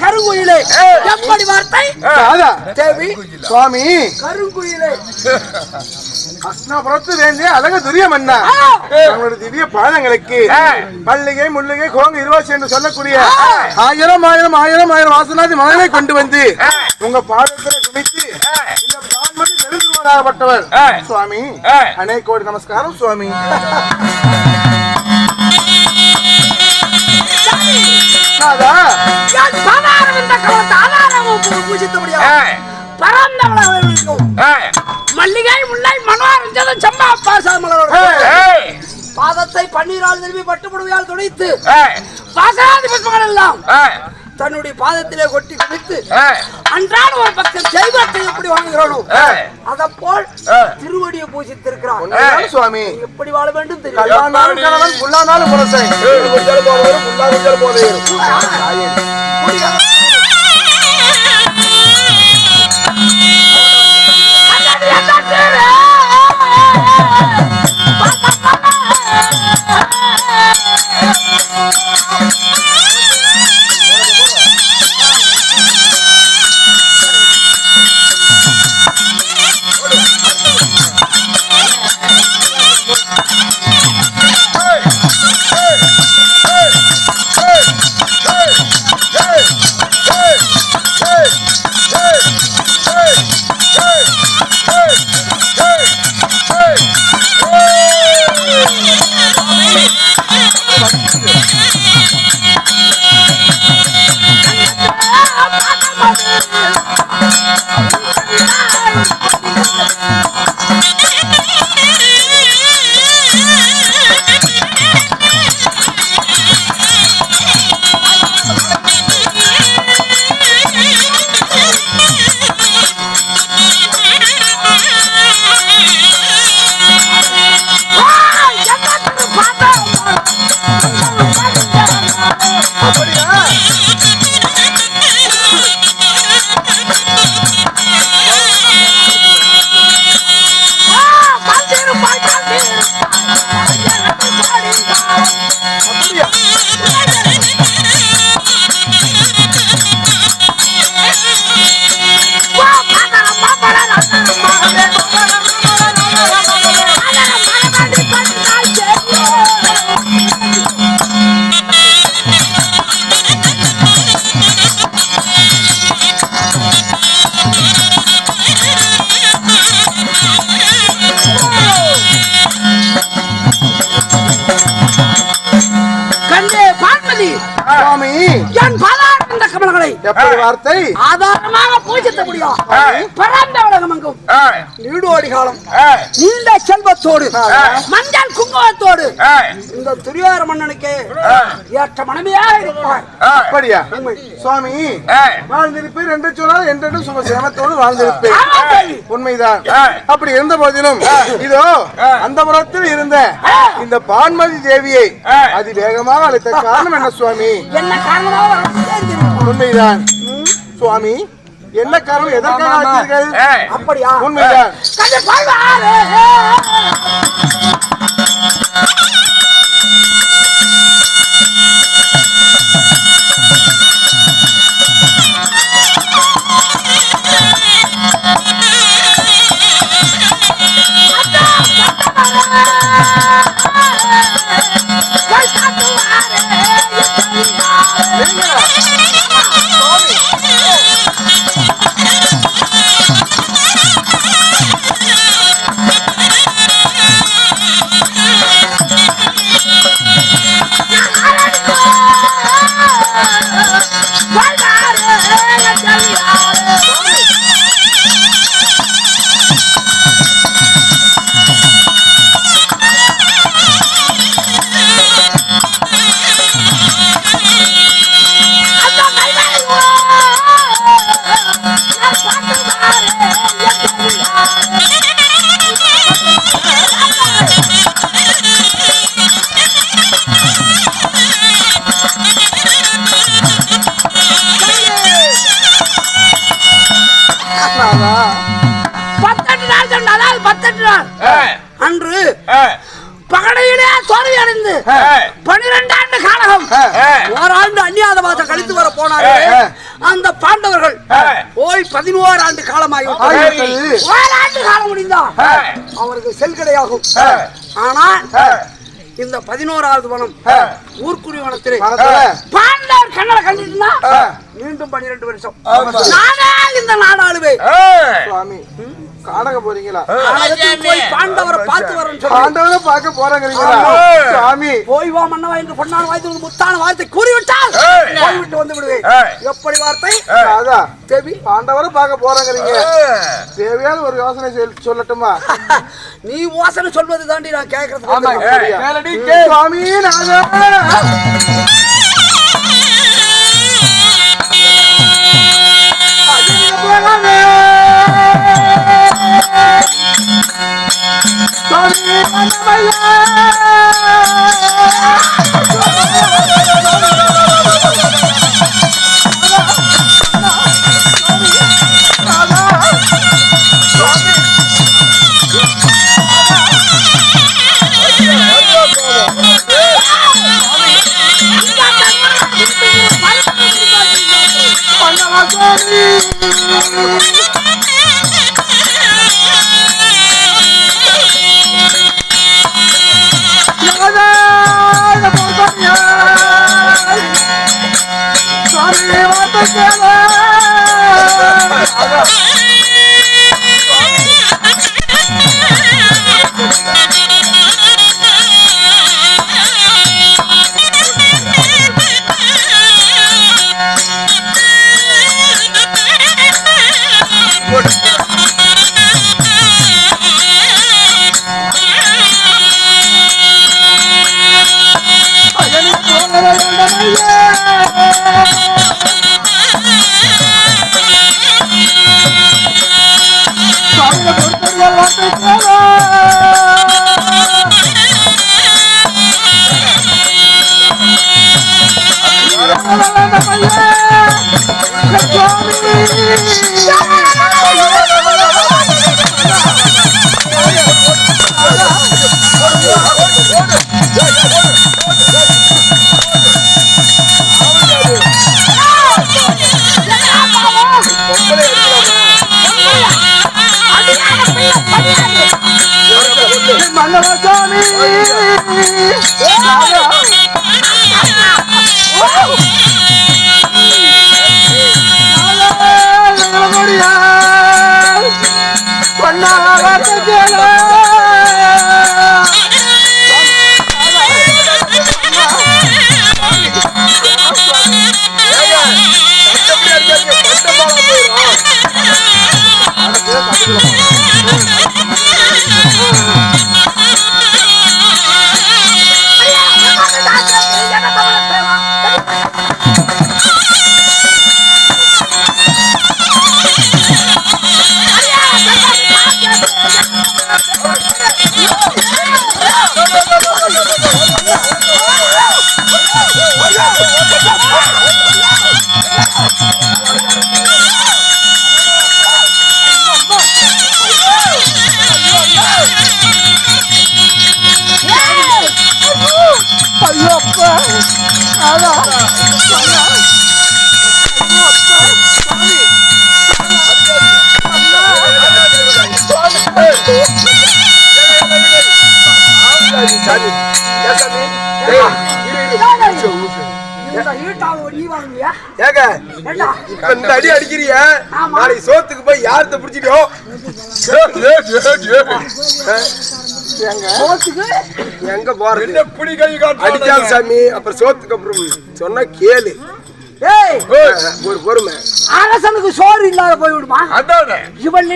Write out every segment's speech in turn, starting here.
கருங்குயிலே. எப்படி வார்த்தை? ராதா. தேவி. சுவாமி. கருங்குயிலே. அஸ்னாபுரத்து வேண்டிய அழகு துரிய மன்னா. நம்மளுடைய திவ்ய பாதங்களுக்கு மல்லிகை முல்லிகை கோங்கு இருவாசி என்று சொல்லக்கூடிய ஆயிரம் ஆயிரம் ஆயிரம் ஆயிரம் வாசனாதி மலரை கொண்டு வந்து உங்க பாதத்துல குமித்து இந்த நெருங்குவதாகப்பட்டவர் சுவாமி அநேக கோடி நமஸ்காரம் சுவாமி. மல்லிகை முல்லை மனோரஞ்சனம் செம்மா பாசாமலோட பாதத்தை பன்னீரால் திரும்பி பட்டுப்புடவையால் துடைத்து பாசனாதி புஷ்பங்கள் எல்லாம் தன்னுடைய பாதத்திலே கொட்டி குவித்து அன்றாட ஒரு பக்கம் தெய்வத்தை எப்படி வாங்குகிறோம் அத போல் திருவடியை பூஜித்திருக்கிறான். சுவாமி. எப்படி வாழ வேண்டும் தெரியும்? கல்லானாலும் கணவன் எப்படி வார்த்தை பூஜித்த முடியும் பிறந்த உலகம் எங்கும் நீடோடி காலம் நீண்ட செல்வத்தோடு மஞ்சள் குங்குமத்தோடு இந்த துரியார மன்னனுக்கு ஏற்ற மனைவியாக இருப்பார். அப்படியா? சுவாமி வாழ்ந்திருப்பேன் என்று சொன்னால் என்றென்றும் சுக சேமத்தோடு வாழ்ந்திருப்பேன். உண்மைதான். அப்படி இருந்த போதிலும் இதோ அந்த புறத்தில் இருந்த இந்த பான்மதி தேவியை அதிவேகமாக அழைத்த காரணம் என்ன சுவாமி? என்ன காரணமாக. உண்மைதான். சுவாமி என்ன காரணம்? எதற்காக ஆட்சீர்கள் அப்படியா? உண்மைதான். தோல்வி அடைந்து பனிரெண்டு ஆண்டு காலகம் ஓராண்டு அந்நியாத மாதம் கழித்து வர போனாரே அந்த பாண்டவர்கள் போய் பதினோரு ஆண்டு காலமாகி. ஓராண்டு காலம் முடிந்தான் அவருக்கு செல் கிடையாகும். ஆனால் இந்த பதினோராவது வனம் ஊர்க்குடி வனத்திலே பாண்டவர் கண்ணலை கண்டிருந்தா மீண்டும் பன்னிரெண்டு வருஷம். நானே இந்த நாடாளுவேன். சுவாமி. காணக போறீங்களா போய் பாண்டவரை பார்த்து வரேன்னு சொல்லி. ஆண்டவரை பார்க்க போறாங்கிறீங்களா? சுவாமி. போய் வா மன்னவா என்று பொன்னான வாய்த்து வந்து முத்தான வார்த்தை கூறிவிட்டால் போய்விட்டு வந்து விடுவேன். எப்படி வார்த்தை? ராதா தேவி பாண்டவரை பார்க்க போறாங்கிறீங்க. தேவையான ஒரு யோசனை சொல்- சொல்லட்டுமா? நீ வாசனை சொல்வது தாண்டி நான் கேட்கறது? சுவாமி நாதா அகில போகாதே. சுவாமி ஏங்க இப்ப இந்த அடி அடிக்கிறிய. நாளைக்கு சோத்துக்கு போய் யார்த்த பிடிச்சிட்டியோ? எங்க போறது? அடிக்காத சாமி அப்புறம் சோத்துக்கு அப்புறம் சொன்னா கேளு. ஏய்! ஒரு பொறுமை. அரசனுக்கு சோறு இல்லாத போய் விடுமா? இவன்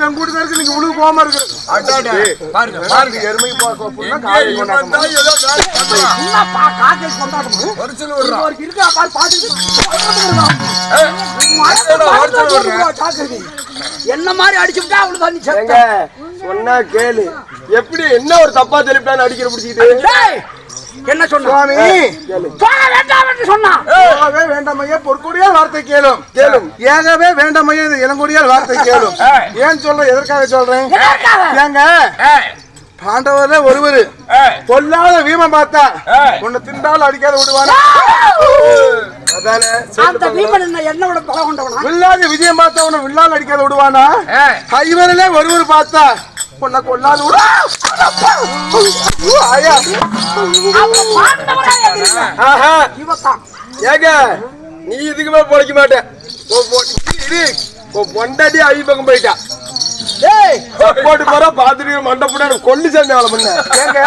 என் கூட்டுக்காருக்கு நீங்க உழுகு போகாம இருக்கு. பாருங்க எருமை காக்கை என்ன மாதிரி அடிச்சு விட்டா அவளுக்கு சொன்னா கேளு. எப்படி என்ன ஒரு தப்பா தெளிப்பான்னு அடிக்கிற பிடிச்சிக்கிட்டு? என்ன சொன்னா? சுவாமி. போக வேண்டாம் என்று சொன்னா? ஏகவே வேண்டாமையே பொற்கொடியால் வார்த்தை கேளும். கேளும். ஏகவே வேண்டாமையே இது இளங்கொடியால் வார்த்தை கேளும். ஏன் சொல்றேன் எதற்காக சொல்றேன்? ஏங்க பாண்டவர்ல ஒருவர். பொல்லாத வீமன் பார்த்தா உன்னை திண்டாலும் அடிக்காத விடுவானா? அதானே அந்த பீமன் என்ன என்ன விட பல கொண்டவனா? வில்லாத விஜயம் பார்த்தா உன்னை வில்லால் அடிக்காத விடுவானா? இவரிலே ஒருவர் பார்த்தா உன்னை கொல்லாது ஏங்க நீ இதுக்குமே பொழைக்க மாட்டேன் பொண்டாட்டி அவி பக்கம் போயிட்டா. போட்டு போறா பாத்துட்டு மண்டை போட கொல்லு சாமி அவளை பண்ண. ஏங்க?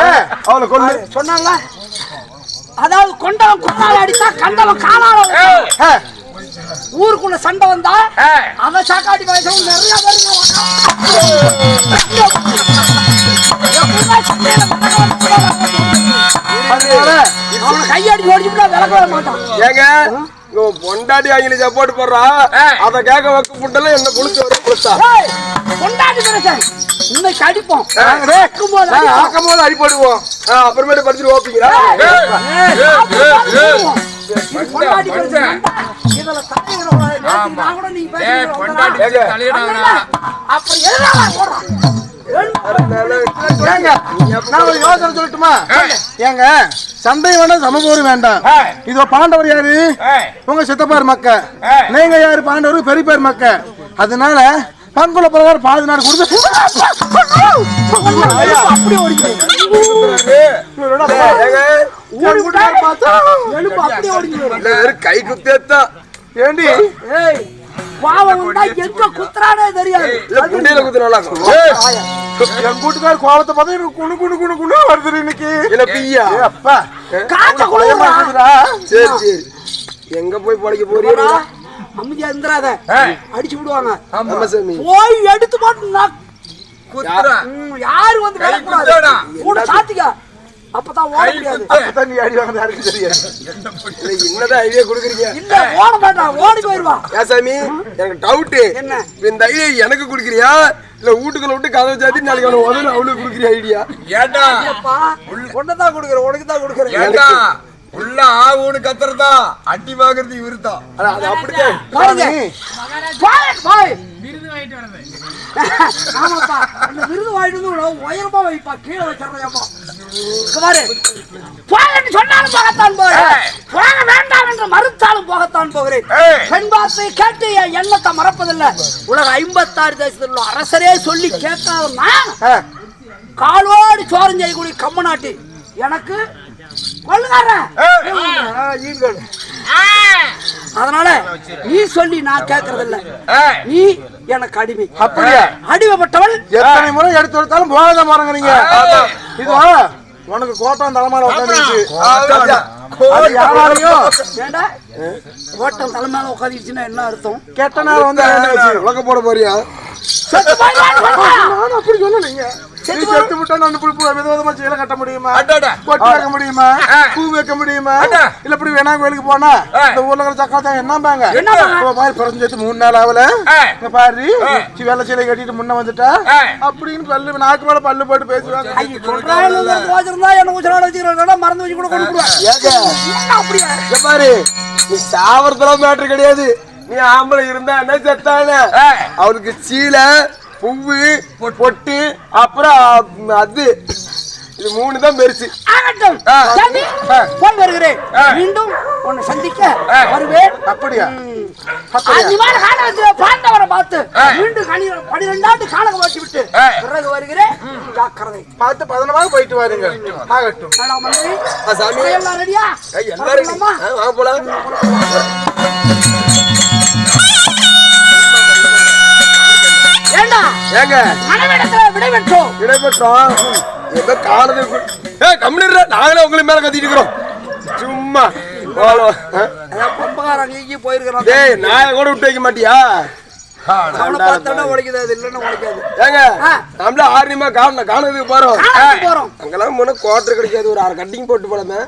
அவளை கொல்லு. சொன்னாங்க அதாவது கொண்டவன் கொண்டால அடித்தா கண்டவன் காலால ஊருக்குள்ள சண்டை வந்தா அத சாக்காடி வயசும் நிறைய அவனை கையடி ஓடிச்சுட்டா விளக்க வர மாட்டான். ஏங்க பொண்டாட்டி அவங்களை சப்போர்ட் போடுறா. அத கேட்க வக்கு புட்டெல்லாம் என்ன குளிச்சு வர பிரச்சனை இன்னைக்கு அடிப்போம். ஆக்கும்போது அடிபடுவோம். ஆ, அப்புறமேட்டு படிச்சுட்டு ஓப்பீங்களா? பிரச்சனை. விடக்கூடாது. நேத்து நான். ஏங்க ஒரு யோசனை சொல்லட்டுமா? ஏங்க சண்டை வேண்டாம் சமபோரும் வேண்டாம். இதோ பாண்டவர் யாரு? உங்க சித்தப்பார் மக்க. நீங்க யாரு? பாண்டவர் பெரியப்பார் மக்க. அதனால பங்குல பிரகாரம் பாதி நாடு கொடுத்து அப்படி வெறும் கை குத்தேத்தான் ஏண்டி? ஏய் பாவம் உண்டா? எங்க குத்துறானே தெரியாது. புண்டையில குத்து இருக்கும். என் கூட்டுக்கார கோவத்தை பார்த்தா எனக்கு குணு குணு குணு குணு வருது இன்னைக்கு. இல்ல பிய்யா ஏ அப்பா குழுவுறா. இருக்குதுடா. சரி சரி. எங்க போய் பொழைக்க போறீங்க அமைதியா இருந்துறாத. அடிச்சு விடுவாங்க. ஆமா. சாமி. போய் எடுத்து போட்டு நான் ம், யாரு வந்து கூட சாத்திக்க. அப்பதான் ஓட முடியாது. அப்பதான் நீ அடி வாங்க யாருக்கு தெரியாது இல்ல, என்னதான் ஐடியா கொடுக்குறீங்க. இல்ல ஓட மாட்டான் ஓடி போயிருவான் ஏன் சாமி எனக்கு டவுட் என்ன? இந்த ஐடியா எனக்கு குடுக்குறியா? இல்ல வீட்டுக்குள்ள விட்டு கதவை சாத்தி நாளைக்கு அவனை உதவி அவளுக்கு குடுக்குறிய ஐடியா? ஏண்டா? அப்பா உன்னதான் கொடுக்குறேன் உனக்கு தான் கொடுக்குறேன். ஏண்டா? உள்ள ஆவுன்னு கத்துறதா? அடி வாங்குறது இவருதான் அது போய் ஆமாப்பா அந்த விருது வாங்கிட்டு வந்து உயரமா வைப்பா கீழே வச்சிடறேன்ப்பா பாரு. போய் சொன்னாலும் போகத்தான் போகிறேன். போக வேண்டாம் என்று மறுத்தாலும் போகத்தான் போகிறேன். பெண் வார்த்தை கேட்டு என் எண்ணத்தை மறப்பதில்லை. உலக ஐம்பத்தாறு தேசத்தில் உள்ள அரசரே சொல்லி கேட்காதன்னா ஆ, காலோடு சோரம் செய்யக்கூடிய கம்ம நாட்டு எனக்கு. அதனால நீ சொல்லி நான் கேட்கறது இல்ல. நீ எனக்கு அடிமை. அப்படியா? அடிமைப்பட்டவள். எத்தனை முறை எடுத்து எடுத்தாலும் போகாத மாறங்கிறீங்க இதுவா உனக்கு கோட்டம் தலைமையில உட்காந்துருச்சு ஓட்டம் தலைமையில உட்காந்துச்சுன்னா என்ன அர்த்தம்? கெட்ட நேரம் வந்து. உலக போட போறியா? செத்து அப்படி சொல்லலைங்க நீ செத்து விட்டா நான் இப்படி பூ விதவிதமா சீலை கட்ட முடியுமா. கொட்டி வைக்க முடியுமா. பூ வைக்க முடியுமா. இல்ல இப்படி வேணா கோயிலுக்கு போனா. இந்த ஊர்ல இருக்கிற என்னம்பாங்க? இப்போ பாரு பிறந்து மூணு நாள் ஆகல பாரு வெள்ளை சீலை கட்டிட்டு முன்ன வந்துட்டா. அப்படின்னு பல்லு நாக்கு மேல பல்லு போட்டு பேசுவாங்க. மறந்து வச்சு கூட என்ன அப்படியா? பாரு நீ சாவறதுலாம் மேட்ரு கிடையாது. நீ ஆம்பளை இருந்தா என்ன செத்தானே. அவனுக்கு சீலை பூவு பொட்டு அப்புறம் அது. இது மூணு தான் பெருசு. ஆகட்டும். ஆ. போய் வருகிறேன். மீண்டும் உன்னை சந்திக்க. வருவேன். அப்படியா? அதிமான காலகத்துல பாண்டவரை பார்த்து. மீண்டும் பனிரெண்டாண்டு காலகம் ஓட்டி விட்டு. பிறகு வருகிறேன். ஜாக்கிரதை. பார்த்து பதனமாக போயிட்டு வாருங்க. ஆகட்டும். சாமி. எல்லாம் ரெடியா எல்லாரும் போலாம். ஏங்க? மனைவிடத்துல விடை பெற்றோம் இடைப்பட்டோம் ஏதோ காணது ஏ கம்மிடுற நாங்களே உங்களுக்கு மேல கத்திட்டு இருக்கிறோம். சும்மா. பம்பகாரன் இங்கி போயிருக்கிறான். டேய் நாயை கூட விட்டு வைக்க மாட்டியா? கிடைக்காது ஒரு அரை கட்டிங் போட்டு போலாமே.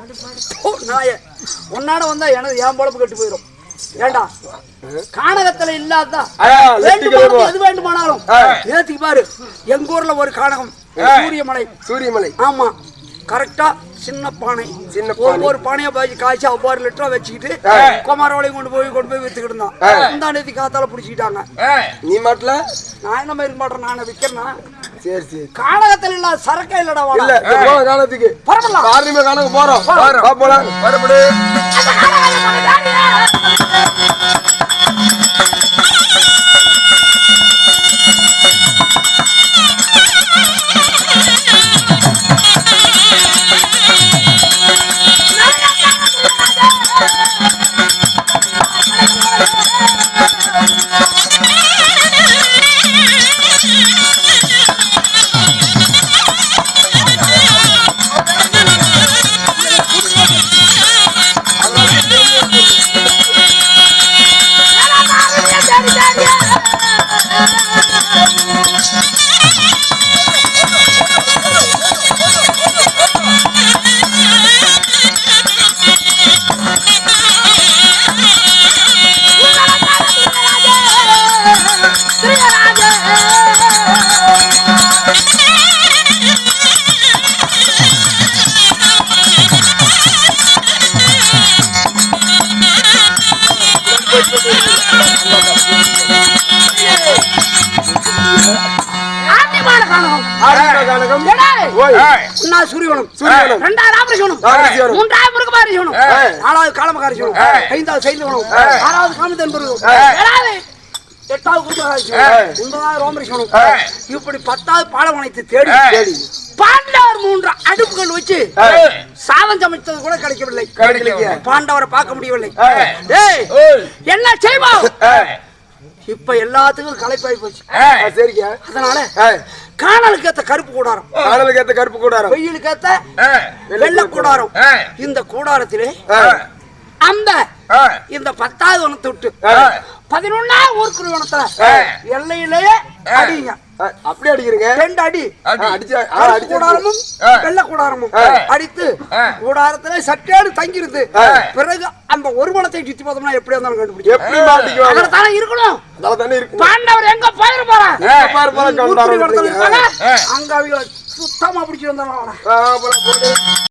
ஓ, நாய. உன்னாட வந்தா எனக்கு என் பொழப்பு கெட்டு போயிடும் ஏண்டா? கானகத்துல இல்லாதா ஆ, லெஃப்ட் கிளம்பு. வேண்டுமானாலும் எது வேண்டுமானாலும். ஆ. நேத்துக்கு பாரு எங்க ஊர்ல ஒரு கானகம். சூரியமலை. சூரியமலை. ஆமா. கரெக்டா சின்ன பானை. சின்ன. ஒவ்வொரு பானையை பாய்ச்சி காய்ச்சி ஒவ்வொரு லிட்டரா வச்சுக்கிட்டு. குமாரவளையும் கொண்டு போய் கொண்டு போய் வித்துக்கிட்டு இருந்தான். இந்த நேத்தி காத்தால புடிச்சுக்கிட்டாங்க. நீ மாட்டல? நான் என்ன இருக்க மாட்டேன்? நான் விக்கிறேன்னா சரி சரி. கானகத்துல இல்லாத சரக்கே இல்லடா இல்ல பரவலாம் ஆர்னியமா காணக்கு போறோம். வா போலாம். ஓய். ஒன்னா சூரியவனம் சூரியவனம். ரெண்டாவது ராமரிஷவனம். மூன்றாவது முருகபாரிஷவனம் ஏய். நாலாவது காலமகாரிஷவனம் ஐந்தாவது சைந்தவனம் ஆறாவது காமதன்புரம் ஏழாவது எட்டாவது குருமகாரிஷவனம் ஒன்பதாவது ரோமரிஷவனம் இப்படி பத்தாவது பாலவனத்தை தேடி தேடி பாண்டவர் மூன்று அடுப்புகள் வச்சு சாதம் சமைத்தது கூட கிடைக்கவில்லை. பாண்டவரை பார்க்க முடியவில்லை. என்ன செய்வோம்? இப்ப எல்லாத்துக்கும் களைப்பாய் போச்சு. அதனால காணலுக்கு ஏத்த கருப்பு கூடாரம். காணலுக்கு ஏத்த கருப்பு கூடாரம். வெயிலுக்கு ஏத்த வெள்ள கூடாரம். இந்த கூடாரத்திலே அந்த இந்த பத்தாவது வனத்தை விட்டு பதினொன்னா ஊர்க்குடி வனத்துல எல்லையிலேயே அடிங்க. ஆ, அப்படியே அடிக்கிறீங்க. ரெண்டு அடி. அடிச்சா கூடாரமும் வெள்ள கூடாரமும். அடித்து கூடாரத்திலே சட்டேடு தங்கிருந்து பிறகு அந்த ஒரு வனத்தை சுத்தி பார்த்தோம்னா எப்படி இருந்தாலும் கண்டுபிடிக்கும் எப்படி மாட்டிக்குவாங்க? அதுல தானே இருக்கணும். அதனால தானே இருக்கு பாண்டவர் எங்க போயிரு பாரு ஊர்க்குடி வனத்துல கவுண்டாரம் இருப்பாங்க அங்க அவங்க சுத்தமா பிடிச்சி வந்தாங்க.